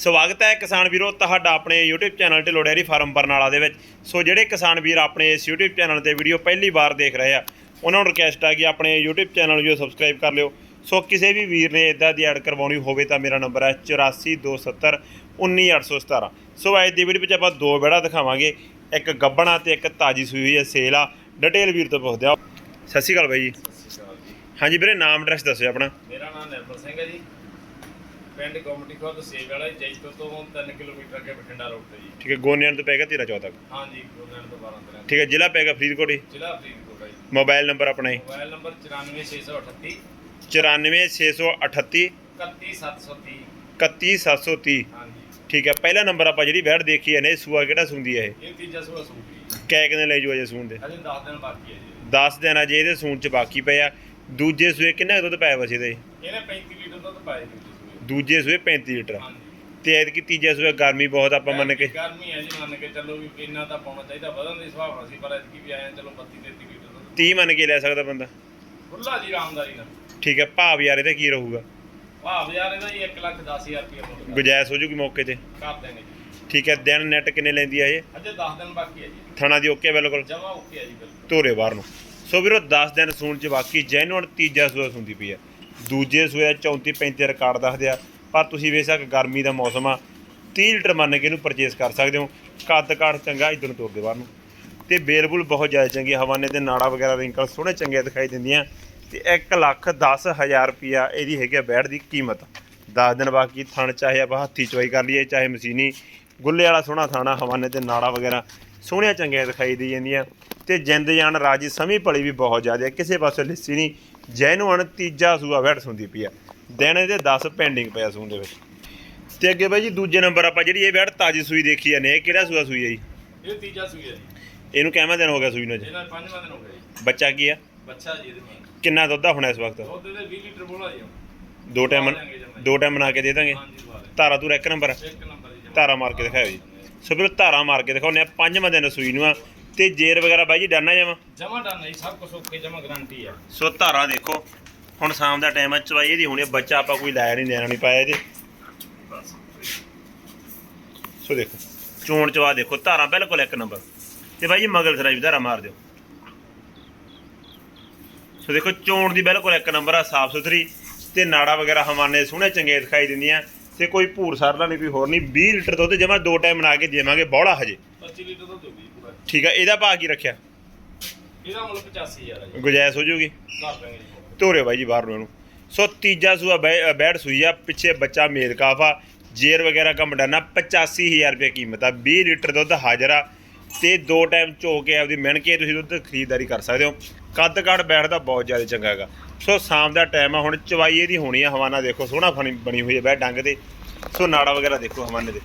ਸਵਾਗਤ ਹੈ ਕਿਸਾਨ ਵੀਰੋ ਤੁਹਾਡਾ ਆਪਣੇ YouTube channel Dhillon dairy farm Barnala ਦੇ ਵਿੱਚ। ਸੋ ਜਿਹੜੇ ਕਿਸਾਨ ਵੀਰ ਆਪਣੇ ਇਸ YouTube ਚੈਨਲ ਤੇ ਵੀਡੀਓ ਪਹਿਲੀ ਵਾਰ ਦੇਖ ਰਹੇ ਆ ਉਹਨਾਂ ਨੂੰ ਰਿਕਵੈਸਟ ਆ ਕਿ ਆਪਣੇ YouTube ਚੈਨਲ ਨੂੰ ਜੋ ਸਬਸਕ੍ਰਾਈਬ ਕਰ ਲਿਓ। ਸੋ ਕਿਸੇ ਵੀ ਵੀਰ ਨੇ ਇਦਾਂ ਦੀ ਐਡ ਕਰਵਾਉਣੀ ਹੋਵੇ ਤਾਂ ਮੇਰਾ ਨੰਬਰ ਹੈ 8427 19817 ਸੋ ਅੱਜ ਦੀ ਵੀਡੀਓ ਵਿੱਚ ਆਪਾਂ ਦੋ ਬੇੜਾ ਦਿਖਾਵਾਂਗੇ ਇੱਕ ਗੱਬਣਾ ਤੇ ਇੱਕ ਤਾਜੀ ਸੂਈ ਹੋਈ ਹੈ ਸੇਲ ਆ। ਡਿਟੇਲ ਵੀਰ ਤੋਂ ਪੁੱਛਦੇ ਆ। ਸਤਿ ਸ਼੍ਰੀ ਅਕਾਲ ਬਾਈ ਜੀ। ਹਾਂਜੀ ਵੀਰੇ ਨਾਮ ਐਡਰੈਸ ਦੱਸਿਓ ਆਪਣਾ। ਮੇਰਾ ਨਾਮ ਨਿਰਮਲ ਸਿੰਘ ਹੈ ਜੀ। ਪਿੰਡ ਗੋਮਟੀ ਖੁਰਦ ਸੇਬ ਵਾਲਾ ਜੈਤੋ ਤੋਂ 3 ਕਿਲੋਮੀਟਰ ਅੱਗੇ ਬਠਿੰਡਾ ਰੋਡ ਤੇ ਜੀ। ਠੀਕ ਹੈ ਗੋਨਿਆਂ ਤੋਂ ਪੈਗਾ 13 ਤੱਕ ਹਾਂਜੀ ਗੁਰਨਾਨ ਤੋਂ 12 ਤਰ੍ਹਾਂ ਠੀਕ ਹੈ ਜ਼ਿਲ੍ਹਾ ਪੈਗਾ ਫਰੀਦਕੋਟ ਹੀ? ਜ਼ਿਲ੍ਹਾ ਫਰੀਦਕੋਟ ਹੈ ਜੀ। ਮੋਬਾਈਲ ਨੰਬਰ ਆਪਣਾ ਹੀ ਮੋਬਾਈਲ ਨੰਬਰ 94638 94638 31730 31730 ਹਾਂਜੀ। ਠੀਕ ਹੈ ਪਹਿਲਾ ਨੰਬਰ ਆਪਾਂ ਜਿਹੜੀ ਵੈੜ ਦੇਖੀ ਹੈ ਨੇ ਸੂਆ ਕਿਹੜਾ ਸੁੰਦੀ ਹੈ ਇਹ? ਇਹ ਤੀਜਾ ਸੂਆ ਸੂਪੀ ਕੈ ਕਿਨੇ ਲੈ ਜੂ ਅਜੇ ਸੂਣ ਦੇ? ਅਜੇ 10 ਦਿਨ ਬਾਕੀ ਹੈ ਜੀ। 10 ਦਿਨ ਅਜੇ ਇਹਦੇ ਸੂਣ ਚ ਬਾਕੀ ਪਏ ਆ ਦੂਜੇ ਸੂਏ ਕਿੰਨਾ ਦੁੱਧ ਪਾਇਆ ਵਸੇ ਦੇ ਇਹਨੇ 35 ਲੀਟਰ ਦੁੱਧ ਪਾਇਆ ਜੀ। ਦੂਜੇ ਸੂਏ 35 ਲੀਟਰ। ਤੇ ਐਤਕੀ ਤੀਜੇ ਸੂਏ ਗਰਮੀ ਬਹੁਤ ਆਪਾਂ ਮੰਨ ਕੇ ਗਰਮੀ ਹੈ ਜੀ ਮੰਨ ਕੇ ਚੱਲੋ ਵੀ ਇੰਨਾ ਤਾਂ ਪਾਉਣਾ ਚਾਹੀਦਾ ਵਧਣ ਦੀ ਸੁਭਾਵਨਾ ਸੀ ਪਰ ਐਤਕੀ ਵੀ ਆਏ ਚਲੋ 32 33 ਲੀਟਰ ਦੁੱਧ 30 ਮੰਨ ਕੇ ਲੈ ਸਕਦਾ ਬੰਦਾ। ਖੁੱਲਾ ਜੀ ਆਰਾਮਦਾਰੀ ਨਾਲ। ਠੀਕ ਹੈ ਭਾਵ ਯਾਰ ਇਹਦਾ ਕੀ ਰਹੂਗਾ? ਭਾਅ ਬਾਜ਼ਾਰ ਇਹਦਾ ਜੀ 1 ਲੱਖ 10000 ਰੁਪਏ ਮੁੱਲ ਗੁਜਾਇਸ਼ ਹੋ ਜੂਗੀ ਮੌਕੇ ਤੇ। ਕਰ ਦੇਣਗੇ ਜੀ। ਠੀਕ ਹੈ ਦਿਨ ਨੈਟ ਕਿੰਨੇ ਲੈਂਦੀ ਆ ਇਹ? ਅਜੇ 10 ਦਿਨ ਬਾਕੀ ਹੈ ਜੀ। ਥਣਾ ਦੀ ਓਕੇ ਬਿਲਕੁਲ। ਜਮਾ ਓਕੇ ਹੈ ਜੀ ਬਿਲਕੁਲ। ਧੋਰੇ ਬਾਹਰ ਨੂੰ। ਸੋ ਵੀਰੋ 10 ਦਿਨ ਸੂਣ ਚ ਬਾਕੀ ਜੈਨੂਅਨ ਤੀਜਾ ਸੂਆ ਸੁੰਦੀ ਪਈ ਆ ਦੂਜੇ ਸੂਏ 34 35 ਰਿਕਾਰਡ ਦੱਸਦੇ ਆ। ਪਰ ਤੁਸੀਂ ਬੇਸ਼ੱਕ ਗਰਮੀ ਦਾ ਮੌਸਮ ਆ 30 ਲੀਟਰ ਮੰਨ ਕੇ ਇਹਨੂੰ ਪਰਚੇਸ ਕਰ ਸਕਦੇ ਹੋ। ਕੱਦ ਕਾਠ ਚੰਗਾ ਇਧਰ ਨੂੰ ਤੋਰ ਦੇ ਬਾਹਰ ਨੂੰ। ਤੇ ਬੇਲਬੁਲ ਬਹੁਤ ਜ਼ਿਆਦਾ ਚੰਗੀ ਹਵਾਨੇ ਤੇ ਨਾੜਾ ਵਗੈਰਾ ਰਿੰਕਲ ਸੋਹਣੇ ਚੰਗੇ ਦਿਖਾਈ ਦਿੰਦੀਆਂ। ਤੇ 1 ਲੱਖ 10 ਹਜ਼ਾਰ ਰੁਪਿਆ ਇਹਦੀ ਹੈਗੀ ਆ ਬੈੜ ਦੀ ਕੀਮਤ। 10 ਦਿਨ ਬਾਕੀ ਥਣ ਚਾਹੇ ਆਪਾਂ ਹੱਥੀ ਚਵਾਈ ਕਰ ਲਈਏ, ਚਾਹੇ ਮਸ਼ੀਨੀ। ਗੁੱਲੇ ਵਾਲਾ ਸੋਹਣਾ ਥਾਣਾ ਹਵਾਨੇ ਤੇ ਨਾੜਾ ਵਗੈਰਾ ਸੋਹਣੀਆਂ ਚੰਗੀਆਂ ਦਿਖਾਈ ਦੀ ਜਾਂਦੀਆਂ। ਤੇ ਜਿੰਦ ਜਾਨ ਰਾਜੀ ਸਮੀ ਭਲੀ ਵੀ ਬਹੁਤ ਜ਼ਿਆਦਾ ਕਿਸੇ ਪਾਸੇ ਲਿੱਸੀ ਨਹੀਂ। ਜੈਨੂਅਨ ਤੀਜਾ ਸੂਆ ਵੈੜ ਸੁੰਦੀ ਪਈ ਆ। ਦਿਨ ਇਹਦੇ 10 ਪੈਂਡਿੰਗ ਪਿਆ ਸੂਣ ਦੇ ਵਿੱਚ। ਤੇ ਅੱਗੇ ਬਾਈ ਜੀ ਦੂਜੇ ਨੰਬਰ ਆਪਾਂ ਜਿਹੜੀ ਇਹ ਵੈੜ ਤਾਜੀ ਸੂਈ ਦੇਖੀ ਜਾਂਦੇ ਇਹ ਕਿਹੜਾ ਸੂਆ ਸੂਈ ਹੈ ਜੀ? ਇਹ ਤੀਜਾ ਸੂਈ ਹੈ ਜੀ। ਇਹਨੂੰ ਕਿੰਨਾ ਦਿਨ ਹੋ ਗਿਆ ਸੂਈ ਨੂੰ ਜੀ ਇਹਦਾ ਪੰਜਵਾਂ ਦਿਨ ਹੋ ਗਿਆ ਜੀ। ਬੱਚਾ ਕੀ ਆ? ਬੱਚਾ ਜੀ ਇਹਦੇ ਕੋਲ ਕਿੰਨਾ ਦੁੱਧ ਆ ਹੁਣ ਇਸ ਵਕਤ? ਦੁੱਧ ਦੇ 20 ਲੀਟਰ ਬੋਲਾ ਜੀ ਦੋ ਟਾਈਮ ਦੋ ਟਾਈਮ ਬਣਾ ਕੇ ਦੇ ਦਾਂਗੇ। ਹਾਂਜੀ ਧਾਰਾ ਤੂੰ ਇੱਕ ਨੰਬਰ। ਇੱਕ ਨੰਬਰ ਜੀ। ਧਾਰਾ ਮਾਰ ਕੇ ਦਿਖਾਓ ਜੀ। ਸੋ ਫਿਰ ਧਾਰਾ ਮਾਰ ਕੇ ਦਿਖਾਉਂਦੇ ਆ ਪੰਜਵਾਂ ਦਿਨ ਸੂਈ ਨੂੰ ਆ। ਤੇ ਜੇਰ ਵਗੈਰਾ ਬਾਈ ਜੀ ਡਾਨਾ ਜਾਵਾਂ ਜਮਾ ਡਨ ਨਹੀਂ ਸਭ ਕੁਝ ਓਕੇ ਜਮਾ ਗਾਰੰਟੀ ਹੈ ਸੋ ਧਾਰਾ ਦੇਖੋ ਹੁਣ ਸ਼ਾਮ ਦਾ ਟਾਈਮ ਹੈ ਚਵਾਈ ਇਹਦੀ ਹੋਣੀ ਆ, ਬੱਚਾ ਆਪਾਂ ਕੋਈ ਲਾਇਆ ਨਹੀਂ ਦੇਣਾ ਨਹੀਂ ਪਾਇਆ ਇਹਦੇ। ਸੋ ਦੇਖੋ ਚੋਣ ਚਵਾ ਦੇਖੋ ਧਾਰਾ ਬਿਲਕੁਲ ਇੱਕ ਨੰਬਰ। ਤੇ ਬਾਈ ਜੀ ਮਗਲ ਸਰਾਈ ਵੀ ਧਾਰਾ ਮਾਰ ਦਿਓ। ਸੋ ਦੇਖੋ ਚੋਣ ਦੀ ਬਿਲਕੁਲ ਇੱਕ ਨੰਬਰ ਆ ਸਾਫ਼ ਸੁਥਰੀ ਤੇ ਨਾੜਾ ਵਗੈਰਾ ਹਵਾਨੇ ਸੋਹਣੇ ਚੰਗੇ ਦਿਖਾਈ ਦਿੰਦੀਆਂ। ਤੇ ਕੋਈ ਭੂਰ ਸਰਲਾ ਨਹੀਂ ਕੋਈ ਹੋਰ ਨਹੀਂ 20 ਲੀਟਰ ਦੁੱਧ ਜਮਾ ਦੋ ਟਾਈਮ ਬਣਾ ਕੇ ਦੇਵਾਂਗੇ ਬੌੜਾ ਹਜੇ। 25 ਲੀਟਰ ਦੁੱਧ ਹੋਊਗੀ ਪੂਰਾ। ਠੀਕ ਆ ਇਹਦਾ ਭਾਅ ਕੀ ਰੱਖਿਆ? ਇਹਦਾ ਮੁੱਲ 85000 ਹੈ ਜੀ। ਗੁਜਾਇਸ਼ ਹੋ ਜਾਊਗੀ? ਕਰ ਦਾਂਗੇ ਜੀ। ਬਾਈ ਜੀ ਬਾਹਰ ਨੂੰ ਇਹਨੂੰ। ਸੋ ਤੀਜਾ ਸੂਆ ਬੈ- ਬੈੜ ਸੂਈ ਆ ਪਿੱਛੇ ਬੱਚਾ ਮੇਦ ਕਾਫਾ ਜੇਰ ਵਗੈਰਾ ਕੰਮ ਡਾਨਾ 85000 ਰੁਪਏ ਕੀਮਤ ਆ 20 ਲੀਟਰ ਦੁੱਧ ਹਾਜ਼ਰ ਆ ਤੇ ਦੋ ਟਾਈਮ ਚੋ ਕੇ ਆਪਦੀ ਮਿਣ ਕੇ ਤੁਸੀਂ ਦੁੱਧ ਖਰੀਦਦਾਰੀ ਕਰ ਸਕਦੇ ਹੋ। ਕੱਦ ਕਾਠ ਬੈਠਦਾ ਬਹੁਤ ਜ਼ਿਆਦਾ ਚੰਗਾ ਹੈਗਾ। ਸੋ ਸ਼ਾਮ ਦਾ ਟਾਈਮ ਆ, ਹੁਣ ਚਵਾਈ ਇਹਦੀ ਹੋਣੀ ਆ, ਹਵਾਨਾ ਦੇਖੋ, ਸੋਹਣਾ ਫਣੀ ਬਣੀ ਹੋਈ ਹੈ ਬੈ ਡੰਗ ਤੇ। ਸੋ ਨਾੜਾ ਵਗੈਰਾ ਦੇਖੋ ਹਵਾਨੇ ਦੇ।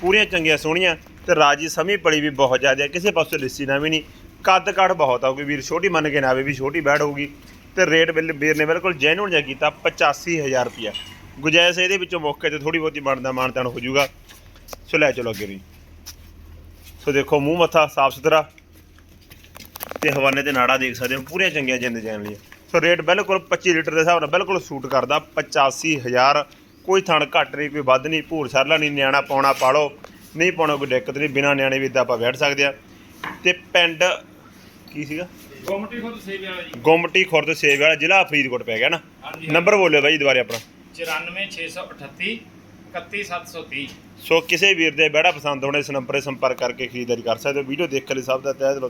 ਪੂਰੀਆਂ ਚੰਗੀਆਂ, ਸੋਹਣੀਆਂ ਤੇ ਰਾਜੀ ਸਮੀ ਪਲੀ ਵੀ ਬਹੁਤ ਜ਼ਿਆਦਾ ਕਿਸੇ ਪਾਸੇ ਲਿੱਸੀ ਨਾ ਵੀ ਨਹੀਂ। ਕੱਦ ਕਾਠ ਬਹੁਤ ਆ ਵੀਰ ਛੋਟੀ ਮੰਨ ਕੇ ਨਾ ਆਵੇ ਵੀ ਛੋਟੀ ਬੈਠ ਹੋਊਗੀ। ਤੇ ਰੇਟ ਬਿੱਲ ਵੀਰ ਨੇ ਬਿਲਕੁਲ ਜੈਨੂਨ ਜਿਹਾ ਕੀਤਾ 85000 ਰੁਪਿਆ ਗੁਜਾਇਸ਼ ਇਹਦੇ ਵਿੱਚੋਂ ਮੌਕੇ ਤੇ ਥੋੜੀ ਬਹੁਤੀ ਬਣਦਾ ਮਾਨਤਾਨ ਹੋ ਜਾਊਗਾ। ਸੋ ਲੈ ਚਲੋ ਅੱਗੇ ਵੀ। ਸੋ ਦੇਖੋ, ਮੂੰਹ ਮੱਥਾ ਸਾਫ਼ ਸੁਥਰਾ ਤੇ ਹਵਾਨੇ ਤੇ ਨਾੜਾ ਦੇਖ ਸਕਦੇ ਹੋ ਪੂਰੀਆਂ ਚੰਗੀਆਂ ਜਿੰਦ ਜਾਣ ਲਈ ਸੋ ਰੇਟ ਬਿਲਕੁਲ 25 ਲੀਟਰ ਦੇ ਹਿਸਾਬ ਨਾਲ ਬਿਲਕੁਲ ਸੂਟ ਕਰਦਾ 85000 ਕੋਈ ਥਣ ਘੱਟ ਨਹੀਂ ਕੋਈ ਵੱਧ ਨਹੀਂ ਭੂਰ ਸਰਲਾ ਨਹੀਂ ਨਿਆਣਾ ਪਾਉਣਾ ਪਾਲੋ ਨਹੀਂ ਪਾਉਣਾ ਕੋਈ ਦਿੱਕਤ ਨਹੀਂ ਬਿਨਾ ਨਿਆਣੇ ਵੀ ਇਦਾਂ ਆਪਾਂ ਬੈਠ ਸਕਦੇ ਆ ਤੇ ਪਿੰਡ ਕੀ ਸੀਗਾ? ਗੋਮਟੀ ਖੁਦ ਸੇਬ ਵਾਲਾ ਜੀ। ਗੁੰਮਟੀ ਖੁਰਦ ਸੇਬ ਵਾਲਾ ਜ਼ਿਲ੍ਹਾ ਫਰੀਦਕੋਟ ਪੈ ਗਿਆ ਨਾ? ਨੰਬਰ ਬੋਲਿਓ ਬਾਈ ਦੁਬਾਰੇ ਆਪਣਾ। 94638 31730 ਸੋ ਕਿਸੇ ਵੀਰ ਦੇ ਬੈੜਾ ਪਸੰਦ ਹੋਣੇ ਇਸ ਨੰਬਰ 'ਤੇ ਸੰਪਰਕ ਕਰਕੇ ਖਰੀਦਦਾਰੀ ਕਰ ਸਕਦੇ ਹੋ। ਵੀਡੀਓ ਦੇਖਣ ਲਈ ਸਭ ਦਾ ਤਹਿ ਦਿਲੋਂ